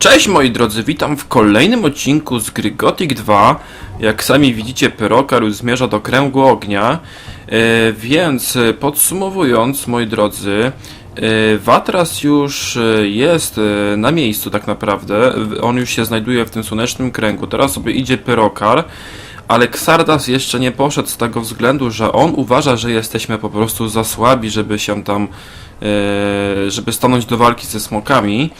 Cześć moi drodzy, witam w kolejnym odcinku z gry Gothic 2. Jak sami widzicie, Pyrokar już zmierza do kręgu ognia. E, więc e, podsumowując, moi drodzy, e, Watras już jest na miejscu tak naprawdę. On już się znajduje w tym słonecznym kręgu. Teraz sobie idzie Pyrokar. Ale Xardas jeszcze nie poszedł z tego względu, że on uważa, że jesteśmy po prostu za słabi, żeby się tam, żeby stanąć do walki ze smokami.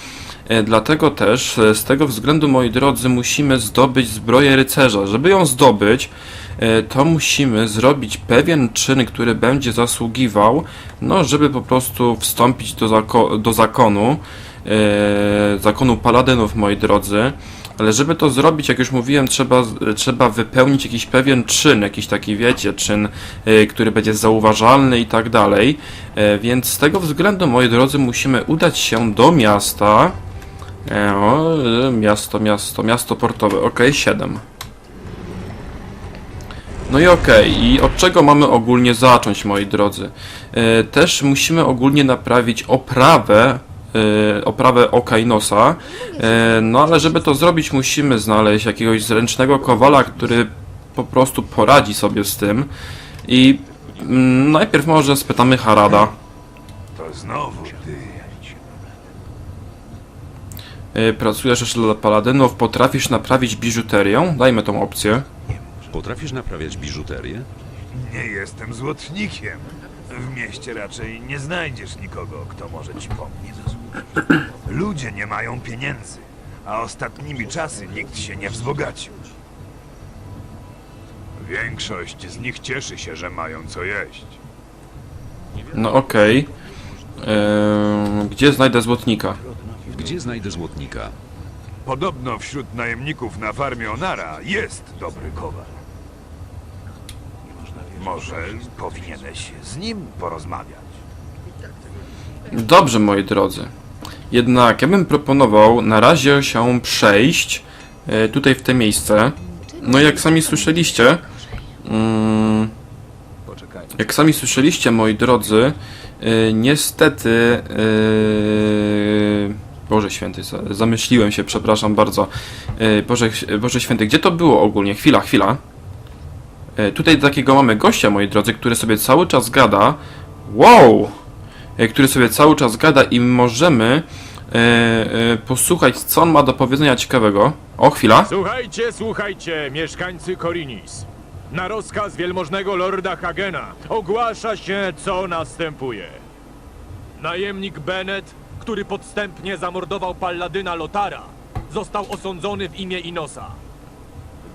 E, Dlatego też e, z tego względu, moi drodzy, musimy zdobyć zbroję rycerza. Żeby ją zdobyć, e, to musimy zrobić pewien czyn, który będzie zasługiwał, no, żeby po prostu wstąpić do, zako do zakonu, e, zakonu paladynów, moi drodzy. Ale żeby to zrobić, jak już mówiłem, trzeba, trzeba wypełnić jakiś pewien czyn, jakiś taki, wiecie, czyn, który będzie zauważalny i tak dalej. Więc z tego względu, moi drodzy, musimy udać się do miasta. E, O, y, miasto, miasto, miasto portowe. Ok, 7. No i okej, i od czego mamy ogólnie zacząć, moi drodzy? E, Też musimy ogólnie naprawić oprawę, e, oprawę oka. E, No ale żeby to zrobić, musimy znaleźć jakiegoś zręcznego kowala, który po prostu poradzi sobie z tym. I mm, najpierw może spytamy Harada. To znowu ty. E, Pracujesz jeszcze dla paladynów, potrafisz naprawić biżuterię? Dajmy tą opcję. Potrafisz naprawiać biżuterię? Nie jestem złotnikiem. W mieście raczej nie znajdziesz nikogo, kto może ci pomóc. Ludzie nie mają pieniędzy, a ostatnimi czasy nikt się nie wzbogacił. Większość z nich cieszy się, że mają co jeść. No okej. E, Gdzie znajdę złotnika? Gdzie znajdę złotnika? Podobno wśród najemników na farmie Onara jest dobry kowal. Może powinieneś z nim porozmawiać. Dobrze, moi drodzy. Jednak ja bym proponował na razie się przejść e, tutaj w te miejsce. No jak sami słyszeliście, mm, jak sami słyszeliście, moi drodzy, e, niestety, e, Boże Święty, za- zamyśliłem się, przepraszam bardzo. E, Boże, Boże Święty, gdzie to było ogólnie? Chwila, chwila. E, Tutaj takiego mamy gościa, moi drodzy, który sobie cały czas gada. Wow! e, który sobie cały czas gada i możemy posłuchać, co on ma do powiedzenia ciekawego. O, chwila. Słuchajcie, słuchajcie, mieszkańcy Korinis. Na rozkaz wielmożnego lorda Hagena ogłasza się, co następuje. Najemnik Bennett, który podstępnie zamordował palladyna Lotara, został osądzony w imię Inosa.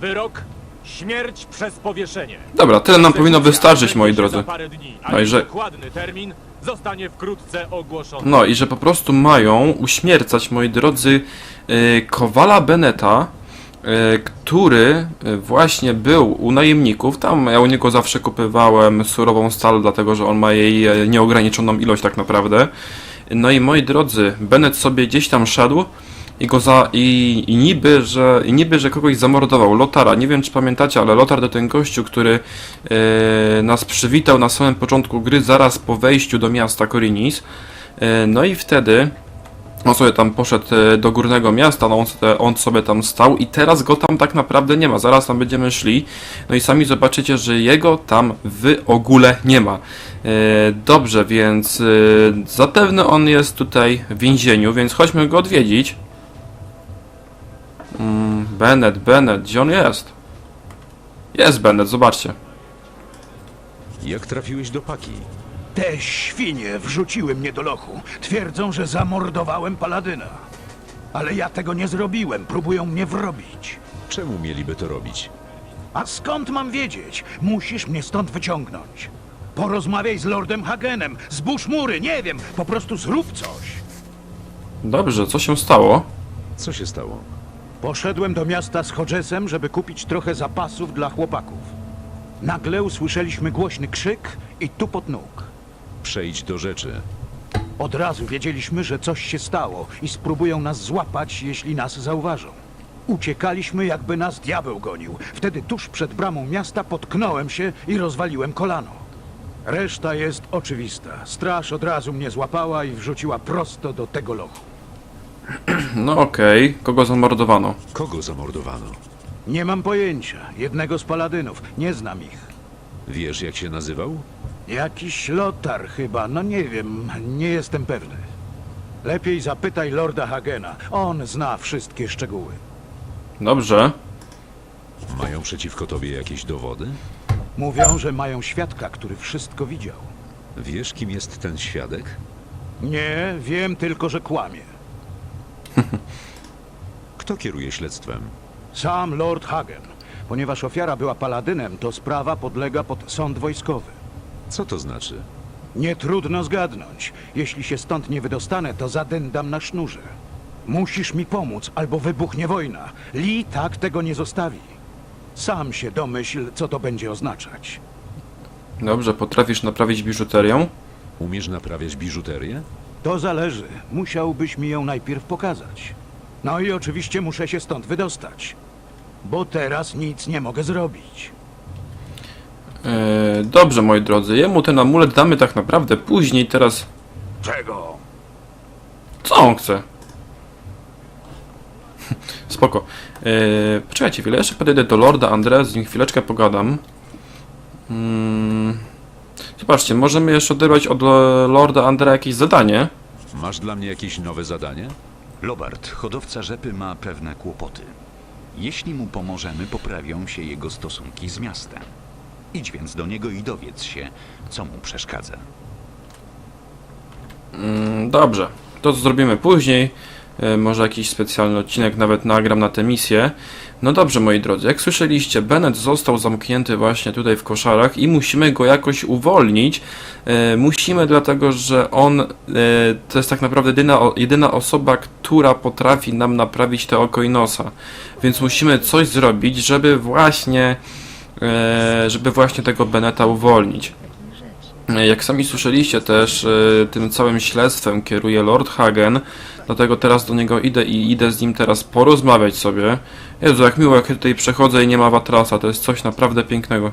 Wyrok? Śmierć przez powieszenie. Dobra, tyle nam powinno wystarczyć, moi drodzy. No i że- dokładny termin zostanie wkrótce ogłoszony. No i że po prostu mają uśmiercać, moi drodzy, e, Kowala Beneta, e, który e, właśnie był u najemników. Tam ja u niego zawsze kupywałem surową stal, dlatego że on ma jej nieograniczoną ilość tak naprawdę. No i moi drodzy, Bennett sobie gdzieś tam szedł i go za. i, i niby, że. i niby, że kogoś zamordował. Lotara. Nie wiem czy pamiętacie, ale Lotar to ten gościu, który e, nas przywitał na samym początku gry, zaraz po wejściu do miasta Korinis. E, no i wtedy. On sobie tam poszedł e, do górnego miasta, no on, sobie, on sobie tam stał i teraz go tam tak naprawdę nie ma. Zaraz tam będziemy szli. No i sami zobaczycie, że jego tam w ogóle nie ma. E, Dobrze, więc e, zapewne on jest tutaj w więzieniu, więc chodźmy go odwiedzić. Mm, Bennett, Bennett, gdzie on jest? Jest Bennett, zobaczcie. Jak trafiłeś do paki? Te świnie wrzuciły mnie do lochu. Twierdzą, że zamordowałem paladyna. Ale ja tego nie zrobiłem. Próbują mnie wrobić. Czemu mieliby to robić? A skąd mam wiedzieć? Musisz mnie stąd wyciągnąć. Porozmawiaj z Lordem Hagenem. Zbóż mury, nie wiem. Po prostu zrób coś. Dobrze, co się stało? Co się stało? Poszedłem do miasta z Hodgesem, żeby kupić trochę zapasów dla chłopaków. Nagle usłyszeliśmy głośny krzyk i tupot nóg. Przejdź do rzeczy. Od razu wiedzieliśmy, że coś się stało i spróbują nas złapać, jeśli nas zauważą. Uciekaliśmy, jakby nas diabeł gonił. Wtedy tuż przed bramą miasta potknąłem się i rozwaliłem kolano. Reszta jest oczywista. Straż od razu mnie złapała i wrzuciła prosto do tego lochu. No okej, kogo zamordowano? Kogo zamordowano? Nie mam pojęcia. Jednego z paladynów. Nie znam ich. Wiesz, jak się nazywał? Jakiś lotar chyba, no nie wiem, nie jestem pewny. Lepiej zapytaj Lorda Hagena. On zna wszystkie szczegóły. Dobrze. Mają przeciwko tobie jakieś dowody? Mówią, że mają świadka, który wszystko widział. Wiesz, kim jest ten świadek? Nie, wiem tylko, że kłamie. Kto kieruje śledztwem? Sam Lord Hagen. Ponieważ ofiara była paladynem, to sprawa podlega pod sąd wojskowy. Co to znaczy? Nie trudno zgadnąć. Jeśli się stąd nie wydostanę, to zadyndam na sznurze. Musisz mi pomóc, albo wybuchnie wojna. Lee tak tego nie zostawi. Sam się domyśl, co to będzie oznaczać. Dobrze, potrafisz naprawić biżuterię? Umiesz naprawiać biżuterię? To zależy. Musiałbyś mi ją najpierw pokazać. No i oczywiście muszę się stąd wydostać. Bo teraz nic nie mogę zrobić. Eee, dobrze, moi drodzy, jemu ten amulet damy tak naprawdę później, teraz... Czego? Co on chce? Spoko. Eee, poczekajcie chwilę, jeszcze podejdę do Lorda Andrea, z nim chwileczkę pogadam. Mm. Zobaczcie, możemy jeszcze odebrać od e, Lorda Andrea jakieś zadanie. Masz dla mnie jakieś nowe zadanie? Lobart, hodowca rzepy, ma pewne kłopoty. Jeśli mu pomożemy, poprawią się jego stosunki z miastem. Idź więc do niego i dowiedz się, co mu przeszkadza. Mm, Dobrze, to zrobimy później. E, Może jakiś specjalny odcinek nawet nagram na tę misję. No dobrze, moi drodzy, jak słyszeliście, Bennett został zamknięty właśnie tutaj w koszarach i musimy go jakoś uwolnić. E, musimy, dlatego że on e, to jest tak naprawdę jedyna, jedyna osoba, która potrafi nam naprawić te oko i nosa. Więc musimy coś zrobić, żeby właśnie, żeby właśnie tego Bennetta uwolnić. Jak sami słyszeliście też, y, tym całym śledztwem kieruje Lord Hagen, dlatego teraz do niego idę i idę z nim teraz porozmawiać sobie. Jezu, jak miło, jak tutaj przechodzę i nie ma watrasa, to jest coś naprawdę pięknego.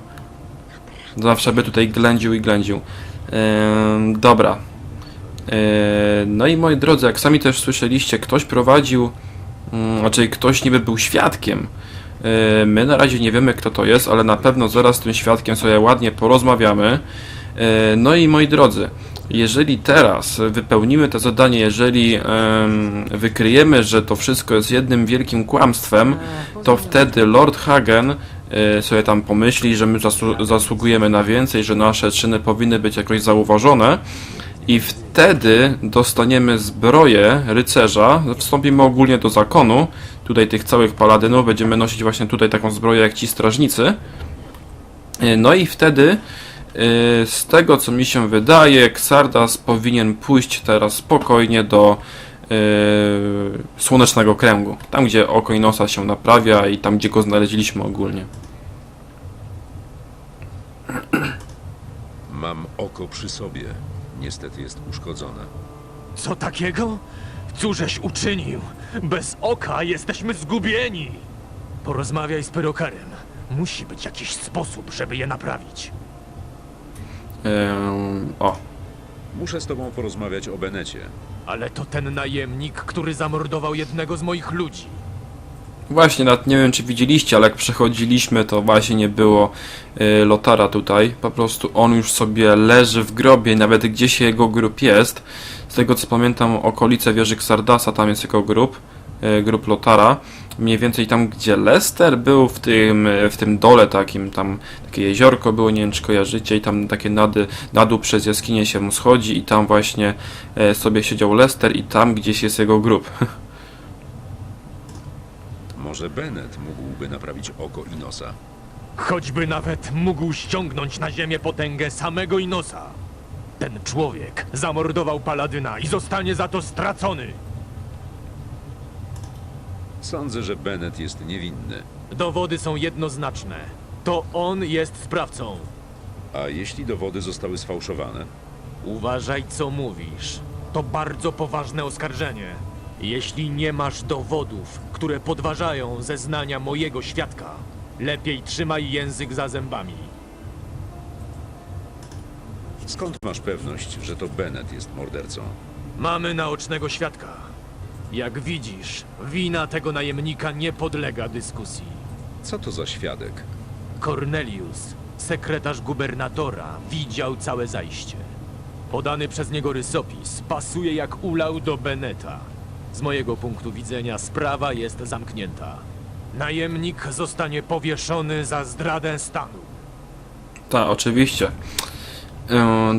Zawsze by tutaj ględził i ględził. Dobra. No i moi drodzy, jak sami też słyszeliście, ktoś prowadził, mm, znaczy ktoś niby był świadkiem. Ehm, My na razie nie wiemy kto to jest, ale na pewno zaraz z tym świadkiem sobie ładnie porozmawiamy. E, No i moi drodzy, jeżeli teraz wypełnimy to zadanie, jeżeli em, wykryjemy, że to wszystko jest jednym wielkim kłamstwem, to wtedy Lord Hagen e, sobie tam pomyśli, że my zasługujemy na więcej, że nasze czyny powinny być jakoś zauważone. I wtedy dostaniemy zbroję rycerza, wstąpimy ogólnie do zakonu, tutaj tych całych paladynów, będziemy nosić właśnie tutaj taką zbroję jak ci strażnicy. E, No i wtedy, e, z tego co mi się wydaje, Xardas powinien pójść teraz spokojnie do e, Słonecznego Kręgu. Tam, gdzie oko nosa się naprawia i tam, gdzie go znaleźliśmy ogólnie. Mam oko przy sobie. Niestety jest uszkodzone. Co takiego? Cóżeś uczynił? Bez oka jesteśmy zgubieni! Porozmawiaj z Pyrokarem. Musi być jakiś sposób, żeby je naprawić. Em, o, Muszę z tobą porozmawiać o Benecie. Ale to ten najemnik, który zamordował jednego z moich ludzi. Właśnie, nawet nie wiem czy widzieliście, ale jak przechodziliśmy, to właśnie nie było y, Lotara tutaj. Po prostu on już sobie leży w grobie, nawet gdzieś jego grób jest. Z tego co pamiętam, okolice wieży Xardasa, tam jest jego grób, y, grób Lotara. Mniej więcej tam, gdzie Lester był, w tym, y, w tym dole takim, tam takie jeziorko było, nie wiem czy kojarzycie, i tam takie nady, na dół przez jaskinię się schodzi i tam właśnie sobie siedział Lester i tam gdzieś jest jego grób. Może Bennett mógłby naprawić oko i nosa. Choćby nawet mógł ściągnąć na ziemię potęgę samego Inosa. Ten człowiek zamordował Paladyna i zostanie za to stracony. Sądzę, że Bennett jest niewinny. Dowody są jednoznaczne. To on jest sprawcą. A jeśli dowody zostały sfałszowane? Uważaj, co mówisz. To bardzo poważne oskarżenie. Jeśli nie masz dowodów, które podważają zeznania mojego świadka, lepiej trzymaj język za zębami. Skąd masz pewność, że to Bennett jest mordercą? Mamy naocznego świadka. Jak widzisz, wina tego najemnika nie podlega dyskusji. Co to za świadek? Cornelius, sekretarz gubernatora, widział całe zajście. Podany przez niego rysopis pasuje jak ulał do Beneta. Z mojego punktu widzenia sprawa jest zamknięta. Najemnik zostanie powieszony za zdradę stanu. Tak, oczywiście.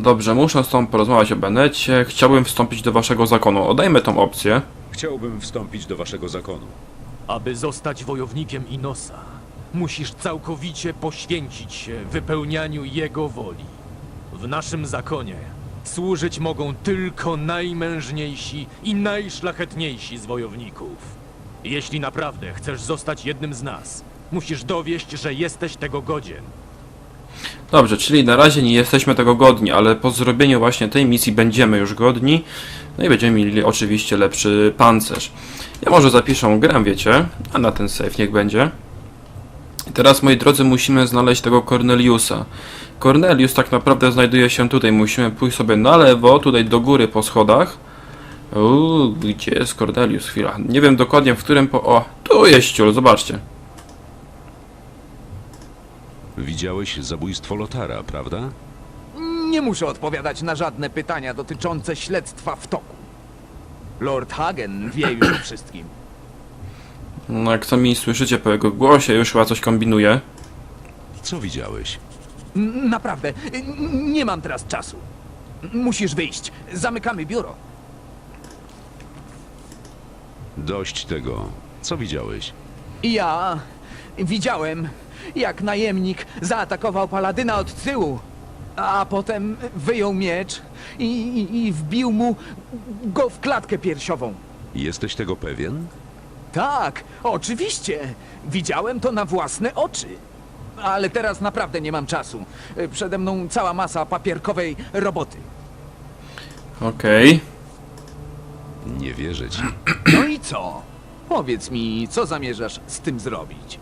Dobrze, muszę z tą porozmawiać o Benecie. Chciałbym wstąpić do waszego zakonu. Oddajmy tą opcję. Chciałbym wstąpić do waszego zakonu. Aby zostać wojownikiem Inosa, musisz całkowicie poświęcić się wypełnianiu jego woli. W naszym zakonie służyć mogą tylko najmężniejsi i najszlachetniejsi z wojowników. Jeśli naprawdę chcesz zostać jednym z nas, musisz dowieść, że jesteś tego godzien. Dobrze, czyli na razie nie jesteśmy tego godni, ale po zrobieniu właśnie tej misji będziemy już godni. No i będziemy mieli oczywiście lepszy pancerz. Ja może zapiszę grę, wiecie, a na ten save niech będzie. Teraz, moi drodzy, musimy znaleźć tego Corneliusa. Cornelius tak naprawdę znajduje się tutaj. Musimy pójść sobie na lewo, tutaj do góry po schodach. Uuu, gdzie jest Cornelius? Chwila. Nie wiem dokładnie w którym po... O, tu jest ciul, zobaczcie. Widziałeś zabójstwo Lotara, prawda? Nie muszę odpowiadać na żadne pytania dotyczące śledztwa w toku. Lord Hagen wie już o wszystkim. No, jak sami słyszycie po jego głosie, już chyba coś kombinuje. Co widziałeś? N- Naprawdę, n- nie mam teraz czasu. Musisz wyjść. Zamykamy biuro. Dość tego. Co widziałeś? Ja widziałem, jak najemnik zaatakował paladyna od tyłu, a potem wyjął miecz i, i, i wbił mu go w klatkę piersiową. Jesteś tego pewien? Tak, oczywiście. Widziałem to na własne oczy. Ale teraz naprawdę nie mam czasu. Przede mną cała masa papierkowej roboty. Okej. Nie wierzę ci. No i co? Powiedz mi, co zamierzasz z tym zrobić?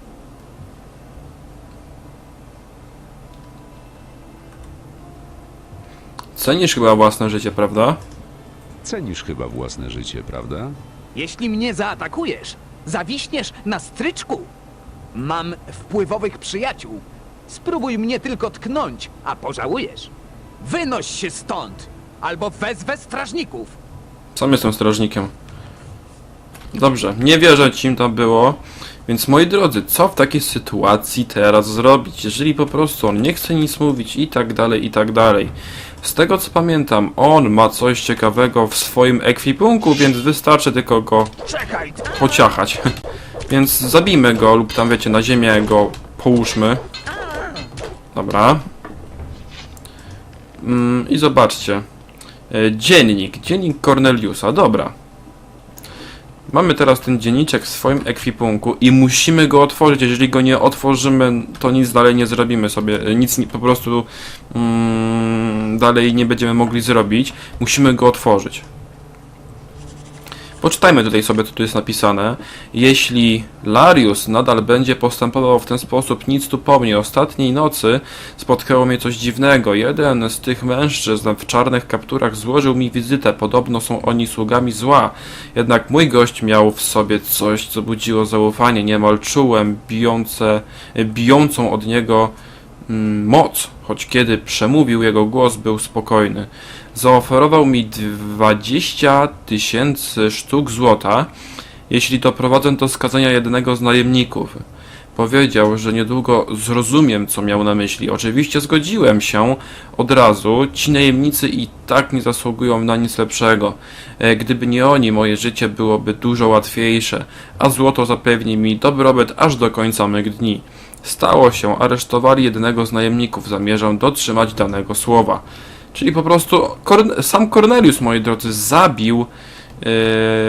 Cenisz chyba własne życie, prawda? Cenisz chyba własne życie, prawda? Jeśli mnie zaatakujesz, zawiśniesz na stryczku. Mam wpływowych przyjaciół. Spróbuj mnie tylko tknąć, a pożałujesz. Wynoś się stąd, albo wezwę strażników. Sam jestem strażnikiem. Dobrze, nie wierzę ci im to było. Więc moi drodzy, co w takiej sytuacji teraz zrobić? Jeżeli po prostu on nie chce nic mówić i tak dalej, i tak dalej. Z tego co pamiętam, on ma coś ciekawego w swoim ekwipunku, więc wystarczy tylko go pociachać. Więc zabijmy go lub tam wiecie, na ziemię go połóżmy. Dobra. Mm, I zobaczcie. E, Dziennik. Dziennik Corneliusa. Dobra. Mamy teraz ten dzienniczek w swoim ekwipunku i musimy go otworzyć. Jeżeli go nie otworzymy, to nic dalej nie zrobimy sobie. e, Nic po prostu mm, dalej nie będziemy mogli zrobić. Musimy go otworzyć. Poczytajmy tutaj sobie, co tu jest napisane. Jeśli Larius nadal będzie postępował w ten sposób, nic tu po mnie. Ostatniej nocy spotkało mnie coś dziwnego. Jeden z tych mężczyzn w czarnych kapturach złożył mi wizytę. Podobno są oni sługami zła. Jednak mój gość miał w sobie coś, co budziło zaufanie. Niemal czułem bijące, bijącą od niego moc, choć kiedy przemówił, jego głos był spokojny. Zaoferował mi 20 tysięcy sztuk złota, jeśli doprowadzę do skazania jednego z najemników. Powiedział, że niedługo zrozumiem, co miał na myśli. Oczywiście zgodziłem się od razu. Ci najemnicy i tak nie zasługują na nic lepszego. E, Gdyby nie oni, moje życie byłoby dużo łatwiejsze, a złoto zapewni mi dobrobyt aż do końca mych dni. Stało się, aresztowali jednego z najemników. Zamierzam dotrzymać danego słowa. Czyli po prostu Korn- sam Cornelius, moi drodzy, zabił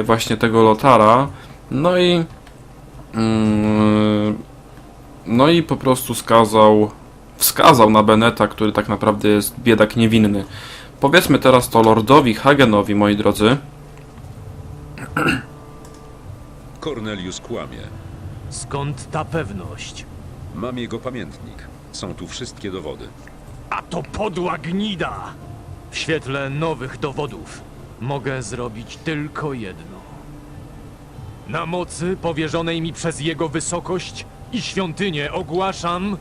e, właśnie tego Lotara. No i. mm, no i po prostu skazał. Wskazał na Beneta, który tak naprawdę jest biedak niewinny. Powiedzmy teraz to Lordowi Hagenowi, moi drodzy. Cornelius kłamie. Skąd ta pewność? Mam jego pamiętnik. Są tu wszystkie dowody. A to podła gnida! W świetle nowych dowodów mogę zrobić tylko jedno. Na mocy powierzonej mi przez jego wysokość i świątynię ogłaszam,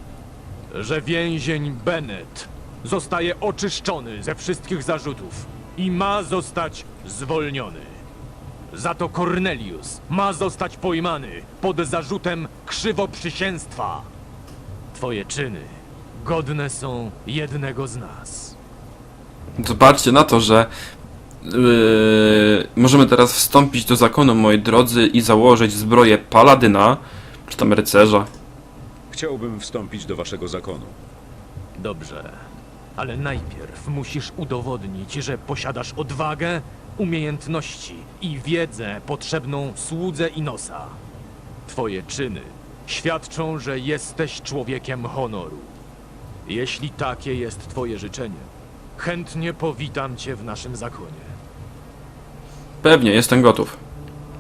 że więzień Bennett zostaje oczyszczony ze wszystkich zarzutów i ma zostać zwolniony. Za to Cornelius ma zostać pojmany pod zarzutem krzywoprzysięstwa. Twoje czyny godne są jednego z nas. Zobaczcie na to, że yy, możemy teraz wstąpić do zakonu, moi drodzy, i założyć zbroję paladyna, czy tam rycerza. Chciałbym wstąpić do waszego zakonu. Dobrze, ale najpierw musisz udowodnić, że posiadasz odwagę, umiejętności i wiedzę potrzebną słudze Inosa. Twoje czyny świadczą, że jesteś człowiekiem honoru. Jeśli takie jest twoje życzenie, chętnie powitam cię w naszym zakonie. Pewnie, jestem gotów.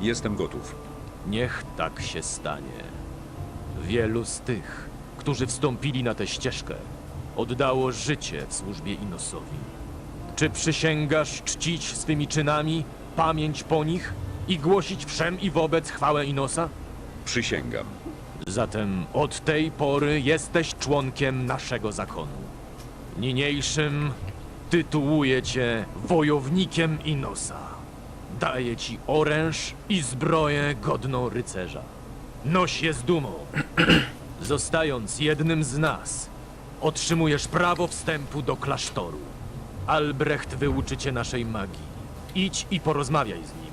Jestem gotów. Niech tak się stanie. Wielu z tych, którzy wstąpili na tę ścieżkę, oddało życie w służbie Inosowi. Czy przysięgasz czcić swymi czynami pamięć po nich i głosić wszem i wobec chwałę Inosa? Przysięgam. Zatem od tej pory jesteś członkiem naszego zakonu. Niniejszym tytułuję cię wojownikiem Inosa. Daję ci oręż i zbroję godną rycerza. Noś je z dumą. Zostając jednym z nas, otrzymujesz prawo wstępu do klasztoru. Albrecht wyuczy cię naszej magii. Idź i porozmawiaj z nim.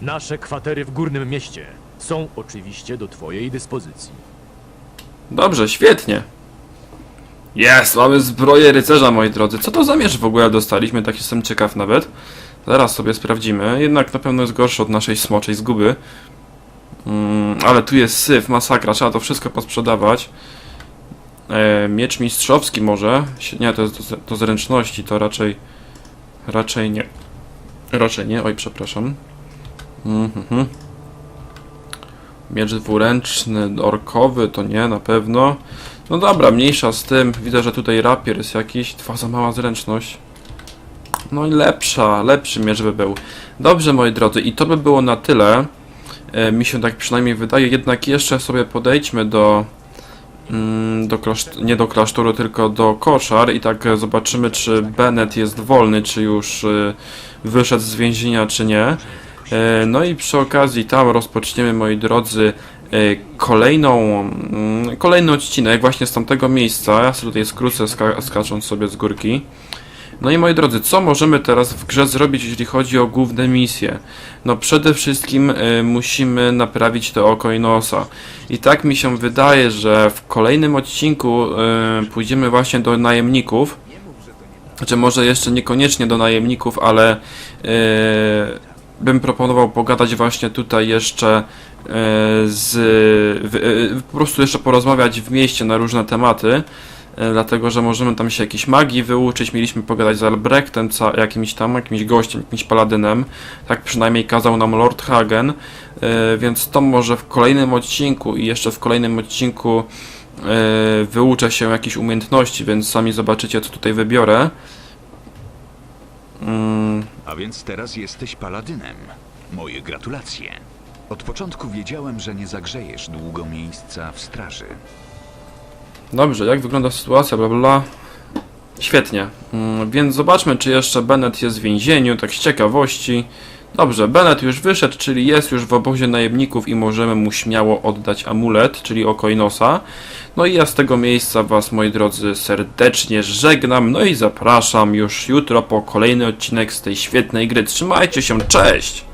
Nasze kwatery w górnym mieście są oczywiście do twojej dyspozycji. Dobrze, świetnie. Jest, mamy zbroję rycerza, moi drodzy. Co to za miecz w ogóle dostaliśmy? Tak jestem ciekaw nawet. Zaraz sobie sprawdzimy. Jednak na pewno jest gorszy od naszej smoczej zguby. Mm, ale tu jest syf, masakra. Trzeba to wszystko posprzedawać. E, miecz mistrzowski może. Nie, to jest do, do zręczności. To raczej... Raczej nie. Raczej nie. Oj, przepraszam. Mhm. Miecz dwuręczny, orkowy, to nie, na pewno. No dobra, mniejsza z tym. Widzę, że tutaj rapier jest jakiś. Dwa za mała zręczność. No i lepsza, lepszy miecz by był. Dobrze, moi drodzy, i to by było na tyle. E, mi się tak przynajmniej wydaje. Jednak jeszcze sobie podejdźmy do... mm, Do nie do klasztoru, tylko do koszar i tak zobaczymy, czy Bennett jest wolny, czy już e, wyszedł z więzienia, czy nie. E, No i przy okazji tam rozpoczniemy, moi drodzy, e, kolejną, mm, kolejny odcinek właśnie z tamtego miejsca. Ja sobie tutaj skrócę, ska skacząc sobie z górki. No i moi drodzy, co możemy teraz w grze zrobić, jeśli chodzi o główne misje? No przede wszystkim e, musimy naprawić to oko i nosa. I tak mi się wydaje, że w kolejnym odcinku e, pójdziemy właśnie do najemników. Znaczy może jeszcze niekoniecznie do najemników, ale e, bym proponował pogadać właśnie tutaj jeszcze e, z. W, e, po prostu jeszcze porozmawiać w mieście na różne tematy. e, Dlatego, że możemy tam się jakiejś magii wyuczyć. Mieliśmy pogadać z Albrechtem, jakimś tam, jakimś gościem, jakimś paladynem. Tak przynajmniej kazał nam Lord Hagen. Więc to może w kolejnym odcinku i jeszcze w kolejnym odcinku wyuczę się jakichś umiejętności, więc sami zobaczycie, co tutaj wybiorę. Mm, A więc teraz jesteś paladynem. Moje gratulacje. Od początku wiedziałem, że nie zagrzejesz długo miejsca w straży. Dobrze, jak wygląda sytuacja, bla bla. Świetnie. Mm, więc zobaczmy, czy jeszcze Bennett jest w więzieniu, tak z ciekawości. Dobrze, Bennett już wyszedł, czyli jest już w obozie najemników i możemy mu śmiało oddać amulet, czyli oko i nosa. No i ja z tego miejsca Was, moi drodzy, serdecznie żegnam, no i zapraszam już jutro po kolejny odcinek z tej świetnej gry. Trzymajcie się, cześć!